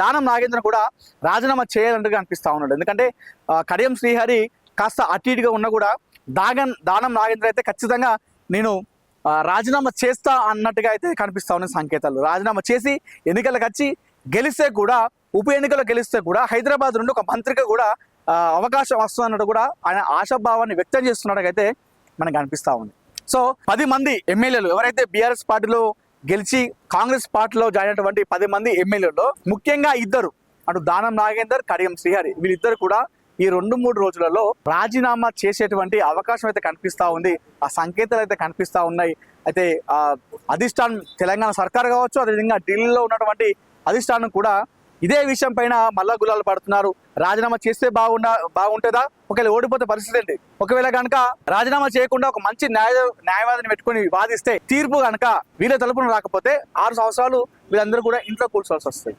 దానం నాగేంద్ర కూడా రాజీనామా చేయాలంటూ అనిపిస్తూ ఉన్నాడు. ఎందుకంటే కడియం శ్రీహరి కాస్త అటు ఇటుగా ఉన్నా కూడా దాగన్ దానం నాగేంద్ర అయితే ఖచ్చితంగా నేను రాజీనామా చేస్తా అన్నట్టుగా అయితే కనిపిస్తా ఉన్నాయి సంకేతాలు. రాజీనామా చేసి ఎన్నికలకు వచ్చి గెలిస్తే కూడా ఉప ఎన్నికలు గెలిస్తే కూడా హైదరాబాద్ నుండి ఒక మంత్రికి కూడా అవకాశం వస్తుందన్నట్టు కూడా ఆయన ఆశాభావాన్ని వ్యక్తం చేస్తున్నట్టుగైతే మనకు అనిపిస్తా ఉంది. సో పది మంది ఎమ్మెల్యేలు ఎవరైతే బీఆర్ఎస్ పార్టీలో గెలిచి కాంగ్రెస్ పార్టీలో జాయిన్ అయినటువంటి పది మంది ఎమ్మెల్యేలో ముఖ్యంగా ఇద్దరు. అటు దానం నాగేందర్ కడియం శ్రీహరి. వీళ్ళిద్దరు కూడా ఈ రెండు మూడు రోజులలో రాజీనామా చేసేటువంటి అవకాశం అయితే కనిపిస్తూ ఉంది. ఆ సంకేతాలు అయితే కనిపిస్తూ ఉన్నాయి. అయితే అధిష్టానం తెలంగాణ సర్కార్ కావచ్చు అదేవిధంగా ఢిల్లీలో ఉన్నటువంటి అధిష్టానం కూడా ఇదే విషయం పైన మళ్ళా గులాలు పడుతున్నారు. రాజీనామా చేస్తే బాగుండా బాగుంటుందా? ఒకవేళ ఓడిపోతే పరిస్థితి ఏంటి? ఒకవేళ కనుక రాజీనామా చేయకుండా ఒక మంచి న్యాయ న్యాయవాదిని పెట్టుకొని వాదిస్తే తీర్పు కనుక వీళ్ళ తలుపున రాకపోతే ఆరు సంవత్సరాలు వీళ్ళందరూ కూడా ఇంట్లో కూర్చోవాల్సి వస్తాయి